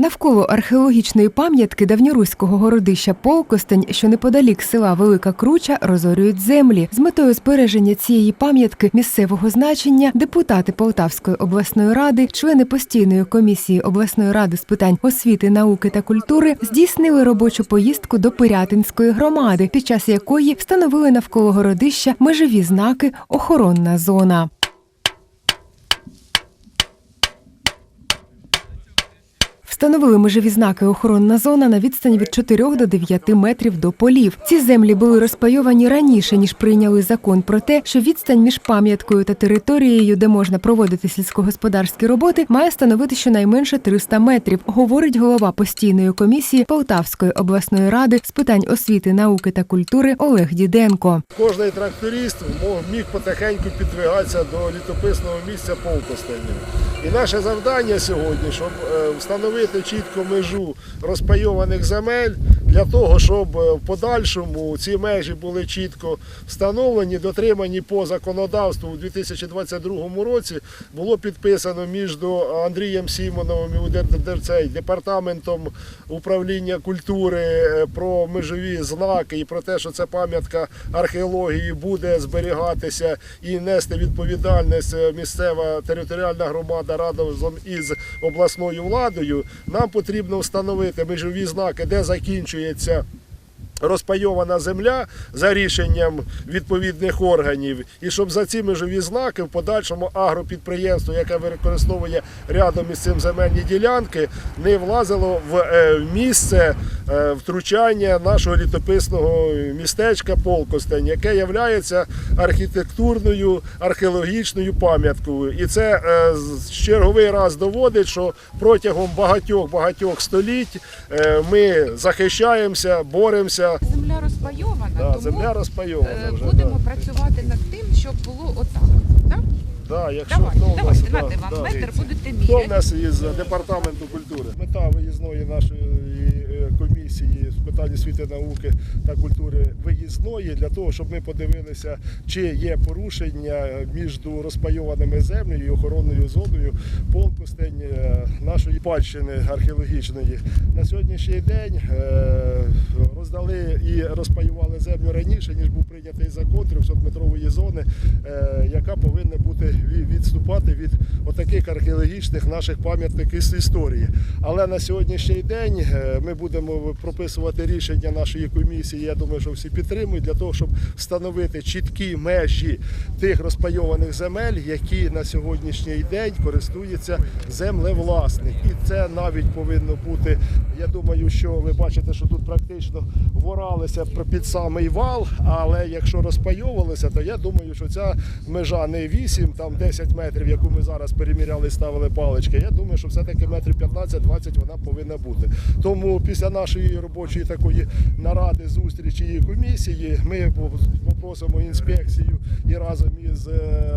Навколо археологічної пам'ятки давньоруського городища Полкостень, що неподалік села Велика Круча, розорюють землі. З метою збереження цієї пам'ятки місцевого значення депутати Полтавської обласної ради, члени постійної комісії обласної ради з питань освіти, науки та культури здійснили робочу поїздку до Пирятинської громади, під час якої встановили навколо городища межові знаки охоронна зона. Встановили межові знаки охоронна зона на відстані від 4 до 9 метрів до полів. Ці землі були розпайовані раніше ніж прийняли закон про те, що відстань між пам'яткою та територією, де можна проводити сільськогосподарські роботи, має становити щонайменше 300 метрів, говорить голова постійної комісії Полтавської обласної ради з питань освіти, науки та культури Олег Діденко. Кожний тракторист міг потихеньку підвигатися до літописного місця Полкостення. І наше завдання сьогодні, щоб е, встановити чітко межу розпайованих земель для того, щоб е, в подальшому ці межі були чітко встановлені, дотримані по законодавству у 2022 році. Було підписано між Андрієм Сімоновим і УДР- цей, департаментом управління культури е, про межові знаки і про те, що це пам'ятка археології буде зберігатися і нести відповідальність е, місцева територіальна громада разом із обласною владою. Нам потрібно встановити межові знаки, де закінчується. Розпайована земля за рішенням відповідних органів, і щоб за ці межові знаки в подальшому агропідприємство, яке використовує рядом із цим земельні ділянки, не влазило в е, місце е, втручання нашого літописного містечка Полкостень, яке є архітектурною археологічною пам'яткою. І це е, черговий раз доводить, що протягом багатьох багатьох століть ми захищаємося, боремося. Земля розпайована, Да, тому земля розпайована е, вже. будемо да. працювати над тим, щоб було отак. Так? Да, якщо Давайте, хто в нас, давайте, да, вам да. метр, будете Хто в нас із департаменту культури? Мета виїзної нашої е, комісії з питань освіти, науки та культури виїзної для того, щоб ми подивилися, чи є порушення між розпайованими землею і охоронною зоною полкостень е, нашої падщини археологічної. На сьогоднішній день розпаювали землю раніше, ніж був прийнятий закон 300-метрової зони, е, яка повинна бути відступати від отаких археологічних наших пам'яток із історії. Але на сьогоднішній день е, ми будемо прописувати рішення нашої комісії. Я думаю, що всі підтримують для того, щоб встановити чіткі межі тих розпайованих земель, які на сьогоднішній день користується землевласник. І це навіть повинно бути. Я думаю, що ви бачите, що тут практично воралися пр- під самий вал, але якщо розпайовувалися, то я думаю, що ця межа не 8, там 10 метрів, яку ми зараз переміряли і ставили палички. Я думаю, що все-таки метрів 15-20 вона повинна бути. Тому після нашої робочої такої наради, зустрічі і комісії, ми попросимо інспекцію і разом із е,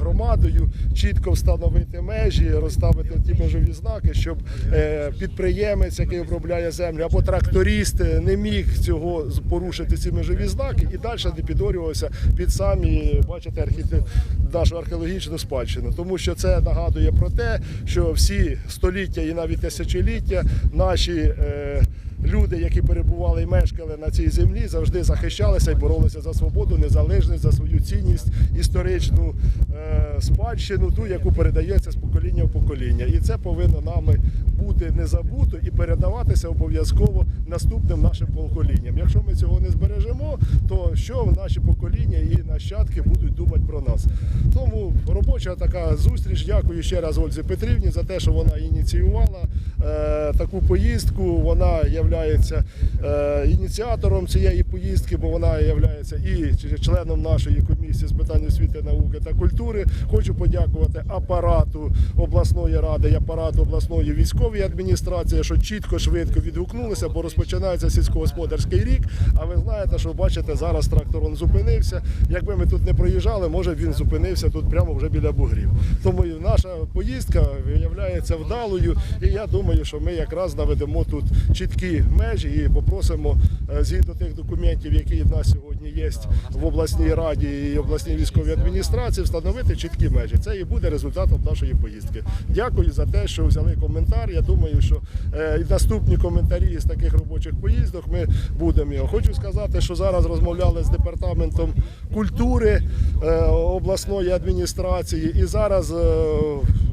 громадою чітко встановити межі, розставити ті межові знаки, щоб е, підприємець, який обробляє землю, або тракторист е, не міг цього з- порушити ці межові знаки і далі не підорювався під самі, бачите, архітектуру нашу археологічну спадщину, тому що це нагадує про те, що всі століття і навіть тисячоліття наші. Е, Люди, які перебували і мешкали на цій землі, завжди захищалися і боролися за свободу, незалежність, за свою цінність, історичну е, спадщину, ту, яку передається з покоління в покоління. І це повинно нами бути не забуто і передаватися обов'язково наступним нашим поколінням. Якщо ми цього не збережемо, то що наші покоління і нащадки будуть думати про нас? Тому робоча така зустріч. Дякую ще раз Ользі Петрівні за те, що вона ініціювала е, таку поїздку. Вона е, ініціатором цієї поїздки, бо вона є і членом нашої комісії з питань освіти, науки та культури. Хочу подякувати апарату обласної ради і апарату обласної військової адміністрації, що чітко швидко відгукнулися, бо розпочинається сільськогосподарський рік. А ви знаєте, що бачите, зараз трактор он зупинився. Якби ми тут не проїжджали, може він зупинився тут прямо вже біля бугрів. Тому наша поїздка виявляється вдалою, і я думаю, що ми якраз наведемо тут чіткі межі і просимо е, згідно тих документів, які в нас сьогодні є в обласній раді і обласній військовій адміністрації, встановити чіткі межі. Це і буде результатом нашої поїздки. Дякую за те, що взяли коментар. Я думаю, що е, і наступні коментарі з таких робочих поїздок ми будемо його. Хочу сказати, що зараз розмовляли з департаментом культури е, обласної адміністрації, і зараз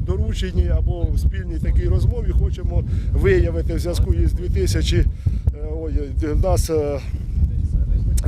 дорученні або в спільній такій розмові хочемо виявити в зв'язку із 2000 е, ой, в нас.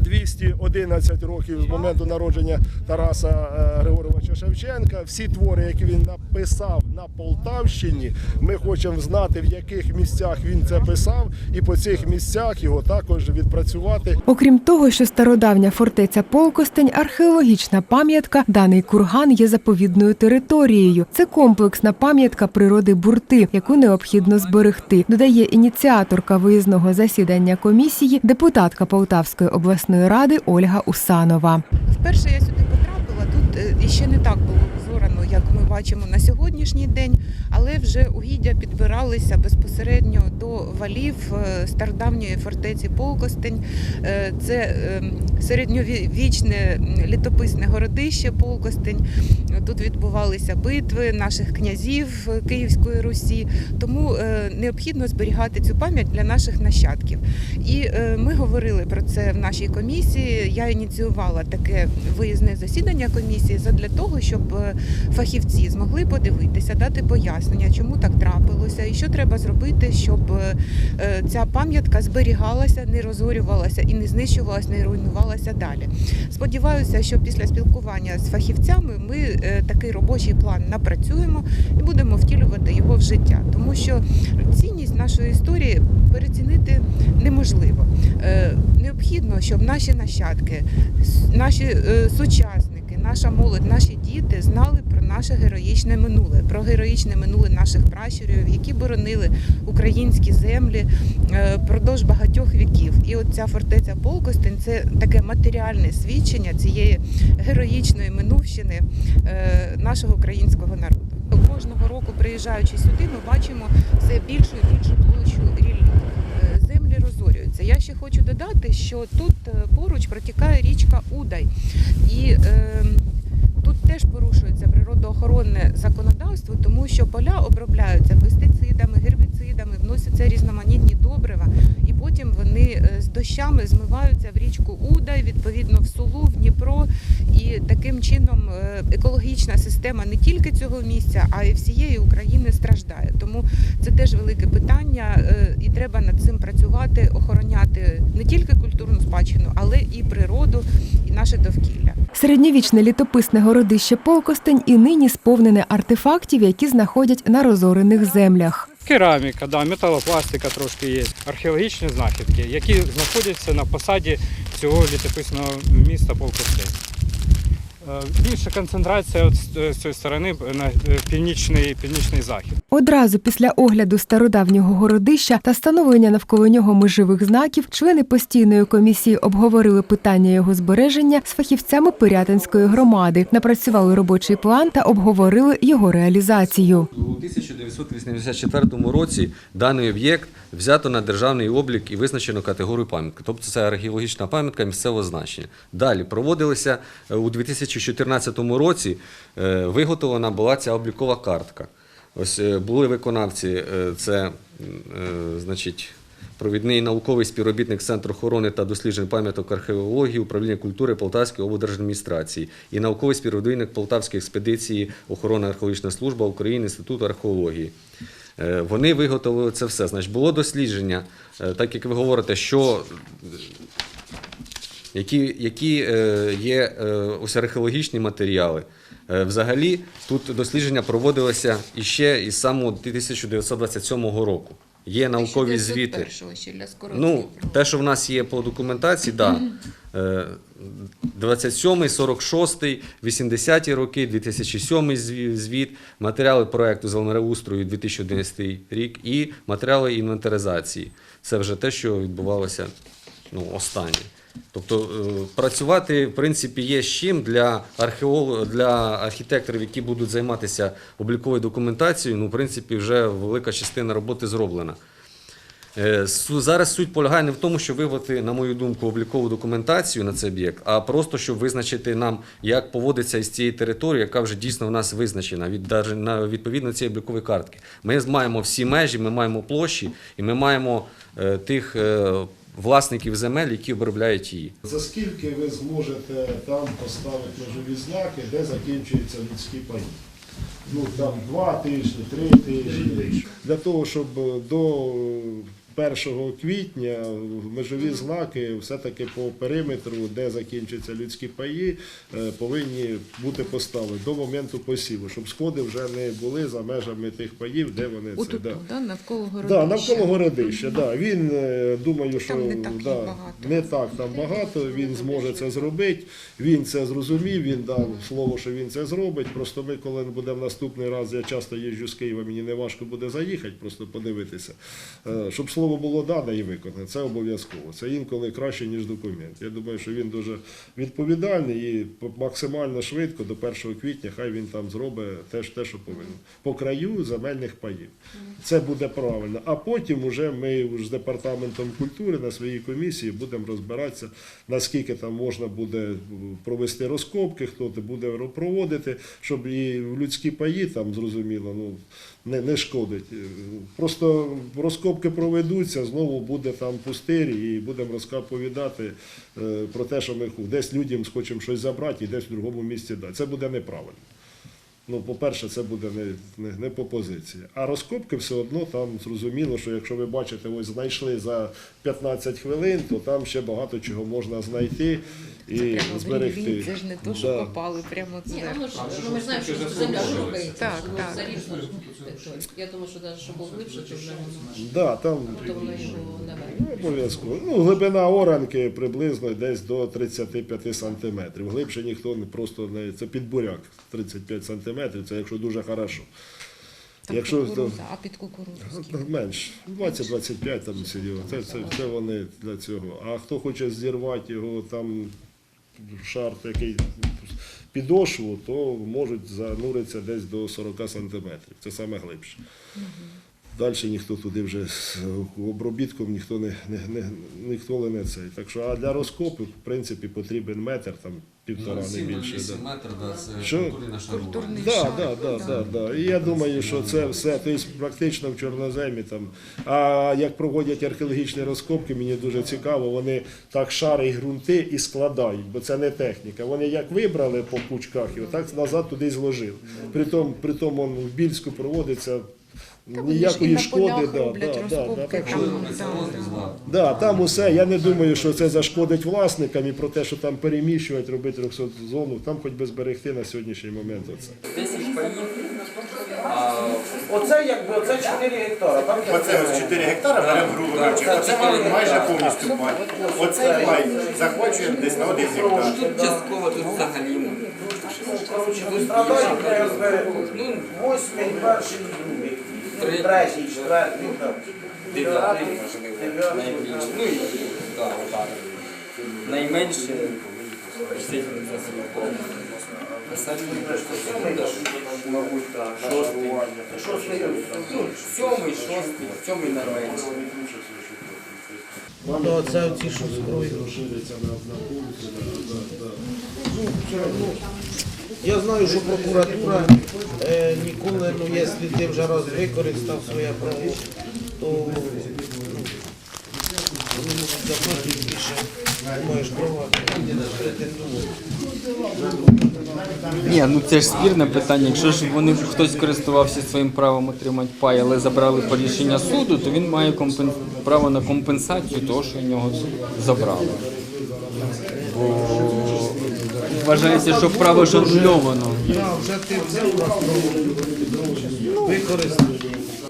Е, 211 років з моменту народження Тараса е, Григоровича Шевченка. Всі твори, які він написав на Полтавщині, ми хочемо знати, в яких місцях він це писав, і по цих місцях його також відпрацювати. Окрім того, що стародавня фортеця Полкостень археологічна пам'ятка, даний курган є заповідною територією. Це комплексна пам'ятка природи бурти, яку необхідно зберегти. Додає ініціаторка виїзного засідання комісії, депутатка Полтавської обласної ради Ольга Усанова. Вперше я сюди потрапила. Тут ще іще не так було бачимо на сьогоднішній день, але вже угіддя підбиралися безпосередньо до валів е, стародавньої фортеці Полкостень. Е, Це е, середньовічне літописне городище Полкостень. Тут відбувалися битви наших князів е, Київської Русі. Тому необхідно зберігати цю пам'ять для наших нащадків. І ми говорили про це в нашій комісії. Я ініціювала таке виїзне засідання комісії задля того, щоб е, фахівці змогли подивитися, дати пояснення, чому так трапилося, і що треба зробити, щоб е, е, ця пам'ятка зберігалася, не розорювалася і не знищувалася, не руйнувалася далі. Сподіваюся, що після спілкування з фахівцями ми е, такий робочий план напрацюємо і будемо втілювати його в життя, тому що цінність нашої історії перецінити неможливо. Необхідно, щоб наші нащадки, наші сучасники, наша молодь, наші діти знали наше героїчне минуле, про героїчне минуле наших пращурів, які боронили українські землі е, продовж багатьох віків. І от ця фортеця Полкостень це таке матеріальне свідчення цієї героїчної минувщини е, нашого українського народу. Кожного року, приїжджаючи сюди, ми бачимо все більшу і більшу площу ріллі. Е, Землі розорюються. Я ще хочу додати, що тут поруч протікає річка Удай, і е, теж порушується природоохоронне законодавство, тому що поля обробляються пестицидами, гербіцидами, вносяться різноманітні добрива, і потім вони е, з дощами змиваються в річку Удай, відповідно в Сулу, в Дніпро. І таким чином е, екологічна система не тільки цього місця, а й всієї України страждає. Тому це теж велике питання, е, і треба над цим працювати, охороняти не тільки культурну спадщину, але і природу, і наше довкілля. Середньовічне літописне городище Полкостень і нині сповнене артефактів, які знаходять на розорених землях. Кераміка, да, металопластика трошки є, археологічні знахідки, які знаходяться на посаді цього літописного міста Полкостей. Е, Більша концентрація от з цієї сторони на е, північний, північний захід. Одразу після огляду стародавнього городища та встановлення навколо нього межових знаків члени постійної комісії обговорили питання його збереження з фахівцями Пирятинської громади, напрацювали робочий план та обговорили його реалізацію. У 1984 році даний об'єкт взято на державний облік і визначено категорію пам'ятки. Тобто це археологічна пам'ятка місцевого значення. Далі проводилися е, у 2014 році, е, виготовлена була ця облікова картка. Ось е, були виконавці, е, це значить. Провідний науковий співробітник Центру охорони та досліджень пам'яток археології управління культури Полтавської облдержадміністрації і науковий співробітник Полтавської експедиції охорони археологічна служба України Інституту археології. Вони виготовили це все. Значить, було дослідження, так як ви говорите, що які, які е, є е, ось археологічні матеріали. Е, Взагалі, тут дослідження проводилися іще із самого 1927 року. Є наукові звіти. Ну, те, що в нас є по документації, да. Е, 27, 46, 80 роки, 2007 зві- звіт, матеріали проекту землеустрою 2011 рік і матеріали інвентаризації. Це вже те, що відбувалося ну, останнє. Тобто е, працювати, в принципі, є з чим для археолог, для архітекторів, які будуть займатися обліковою документацією, ну, в принципі, вже велика частина роботи зроблена. Е, Зараз суть полягає не в тому, щоб вивести, на мою думку, облікову документацію на цей об'єкт, а просто щоб визначити нам, як поводиться із цієї території, яка вже дійсно в нас визначена від відповідно цієї облікової картки. Ми маємо всі межі, ми маємо площі і ми маємо е, тих власників земель, які обробляють її. За скільки ви зможете там поставити межові знаки, де закінчуються людські паї? Ну там два тижні, три тижні. Для того, щоб до 1 квітня межові знаки все-таки по периметру, де закінчуються людські паї, е, повинні бути поставлені до моменту посіву, щоб сходи вже не були за межами тих паїв, де вони це. Отут, да. да, навколо городища. Да, навколо городища. Да. Він е, думаю, що Там не так да, багато. не так там багато. Він зможе це зробити. Він це зрозумів. Він дав слово, що він це зробить. Просто ми, коли будемо наступний раз, я часто їжджу з Києва, мені не важко буде заїхати, просто подивитися. Е, Щоб слово було дане і виконане, це обов'язково. Це інколи краще, ніж документ. Я думаю, що він дуже відповідальний і максимально швидко до 1 квітня хай він там зробить теж те, що повинен. По краю земельних паїв. Це буде правильно. А потім уже ми з департаментом культури на своїй комісії будемо розбиратися, наскільки там можна буде провести розкопки, хто буде проводити, щоб і в людські паї там зрозуміло, ну не, не шкодить. Просто розкопки проведуться, знову буде там пустирі, і будемо розповідати е, про те, що ми десь людям хочемо щось забрати і десь в другому місці дати. Це буде неправильно. Ну, по-перше, це буде не, не, не по позиції. А розкопки все одно там зрозуміло, що якщо ви бачите, ось знайшли за 15 хвилин, то там ще багато чого можна знайти і зберегти. Це ж не то, що Да. попали прямо Ні, зверху. ну, ми ж, ну, ми знаємо, що земля ж рухається. Так, так. ж, той. Я думаю, що навіть, що був глибше, то вже воно, Да, там то воно його не ну, обов'язково. Ну, глибина оранки приблизно десь до 35 сантиметрів. Глибше ніхто не просто не це під буряк 35 сантиметрів, це якщо дуже хорошо. Там Якщо кукурудза, а під кукурудзу скільки? Менш 20-25 там серйозно. Це, це, це вони для цього. А хто хоче зірвати його там шар такий підошву, то можуть зануритися десь до 40 сантиметрів. Це саме глибше. Далі ніхто туди вже з обробітком ніхто не, не, не ніхто не цей. Так що а для розкопу, в принципі, потрібен метр, там півтора не більше. Да. метр, да, це Що? Культурний Да, шар. да, да, да, да. І я думаю, що це все тобто, практично в чорноземі. Там. А як проводять археологічні розкопки, мені дуже цікаво, вони так шари і ґрунти і складають, бо це не техніка. Вони як вибрали по пучках і отак назад туди зложили. Притом, притом он в Більську проводиться Та вони ж і ніякої на шкоди. полях Да, роблять да, да, да. розкопки, Так що, там, да, усе. Я не думаю, що це зашкодить власникам і про те, що там переміщувати, робити 300 зону, там хоч би зберегти на сьогоднішній момент оце. Оце якби оце 4 гектара. Оце ось 4 гектари беремо грубо кажучи. Оце майже повністю пай. Оцей пай захвачує десь на 1 гектар. Тут частково тут взагалі. коротше вистрадають якби ну, восьмий, перший, третій, четвертий. Дев'ятий, можливо, найбільше. Ну і так, отак. Найменше так. Шостий. Ну, сьомий, шостий, сьомий найменше. То це оці, що з. Розшириться на, да. Ну, все одно. Я знаю, що прокуратура е, ніколи, ну, якщо ти вже раз використав своє право, то ну, вони можуть більше маєш права претендувати. Ні, ну це ж спірне питання. Якщо ж вони хтось користувався своїм правом отримати пай, але забрали по рішення суду, то він має компен... право на компенсацію того, що в нього забрали. Бо вважається, що право жонгльовано.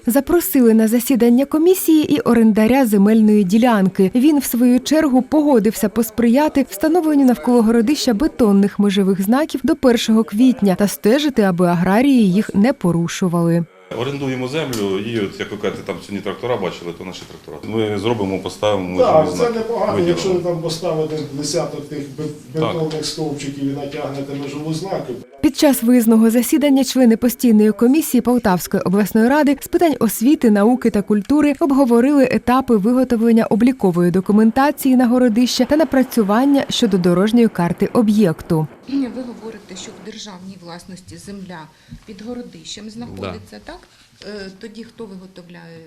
Запросили на засідання комісії і орендаря земельної ділянки. Він, в свою чергу, погодився посприяти встановленню навколо городища бетонних межових знаків до 1 квітня та стежити, аби аграрії їх не порушували. Орендуємо землю і от як ви кажете, там сьогодні трактора бачили, то наші трактора. Ми зробимо, поставимо Так, можливі це непогано, якщо ви там поставите десяток тих бет- бетонних стовпчиків і натягнете межову знаки. Під час виїзного засідання члени постійної комісії Полтавської обласної ради з питань освіти, науки та культури обговорили етапи виготовлення облікової документації на городище та напрацювання щодо дорожньої карти об'єкту. Ви говорите, що в державній власності земля під городищем знаходиться, так? Е, Тоді хто виготовляє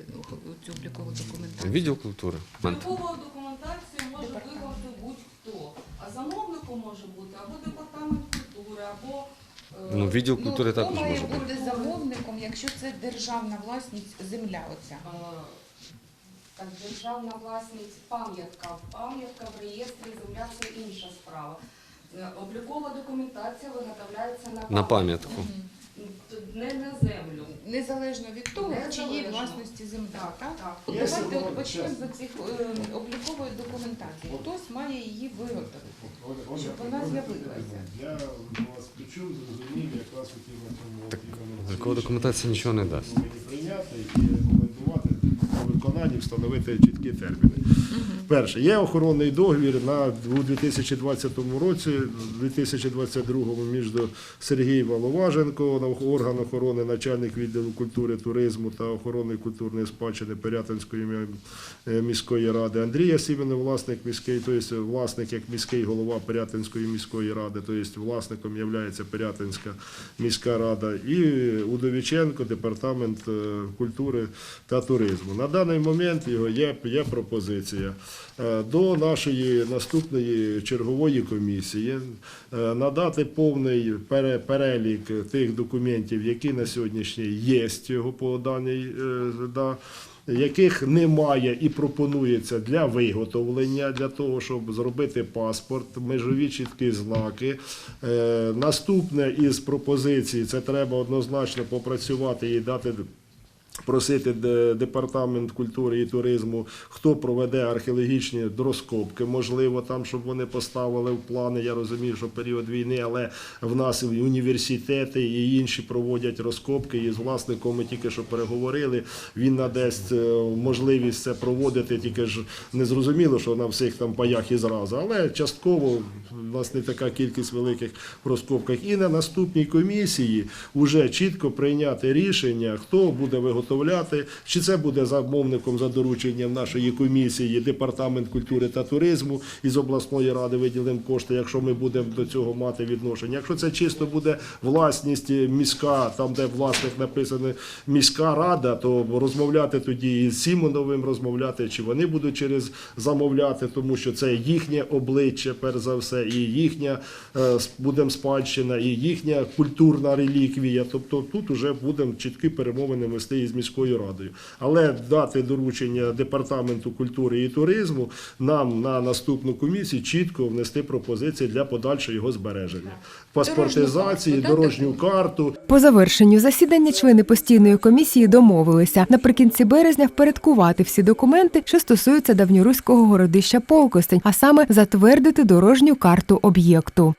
цю облікову документацію? Відділ культури. Облікову документацію може виготовити будь-хто. А замовником може бути або департамент культури, або е, Ну, відділ Ну, культури хто також має може бути. бути замовником, якщо це державна власність земля оця? е, так, державна власність пам'ятка. Пам'ятка в реєстрі земля це інша справа. Е, Облікова документація виготовляється на На пам'ятку. Т- Не на землю. Незалежно від того, в чиїй Незалежно. власності земля, так? Так. От Давайте от почнемо з цих е, облікової документації. Хтось має її виготовити. Щоб вона з'явилася. Я вас почув, зрозумів, якраз хотів на цьому документація нічого не дасть. Прийняти і виконанні встановити чіткі терміни. Перше, є охоронний договір на у 2020 році, 2022 між Сергій Воловаженко, орган охорони, начальник відділу культури, туризму та охорони культурної спадщини Пирятинської е, міської ради. Андрія Сімена, власник міський, тобто власник як міський голова Пирятинської міської ради, тобто власником є Пирятинська міська рада, і Удовіченко, департамент е, культури та туризму. Даний момент його є, є пропозиція е, до нашої наступної чергової комісії е, надати повний перелік тих документів, які на сьогоднішній є його по даній е, яких немає і пропонується для виготовлення, для того, щоб зробити паспорт, межові чіткі знаки. Наступне із пропозицій це треба однозначно попрацювати і дати. Просити департамент культури і туризму, хто проведе археологічні розкопки, можливо, там, щоб вони поставили в плани. Я розумію, що період війни, але в нас і університети і інші проводять розкопки. І з власником ми тільки що переговорили. Він надасть е, можливість це проводити, тільки ж не зрозуміло, що на всіх там паях і зразу. Але частково в нас не така кількість великих розкопках. І на наступній комісії вже чітко прийняти рішення, хто буде виготовляти, чи це буде замовником за дорученням нашої комісії, департамент культури та туризму із обласної ради виділимо кошти, якщо ми будемо до цього мати відношення. Якщо це чисто буде власність міська, там де власник написано міська рада, то розмовляти тоді із Сімоновим розмовляти, чи вони будуть через замовляти, тому що це їхнє обличчя, перш за все, і їхня е, будемо спадщина, і їхня культурна реліквія. Тобто тут вже будемо чіткі перемовини вести із міською радою. Але дати доручення департаменту культури і туризму нам на наступну комісію чітко внести пропозиції для подальшого його збереження, паспортизації, дорожню карту. По завершенню засідання члени постійної комісії домовилися наприкінці березня впорядкувати всі документи, що стосуються давньоруського городища Полкостень, а саме затвердити дорожню карту об'єкту.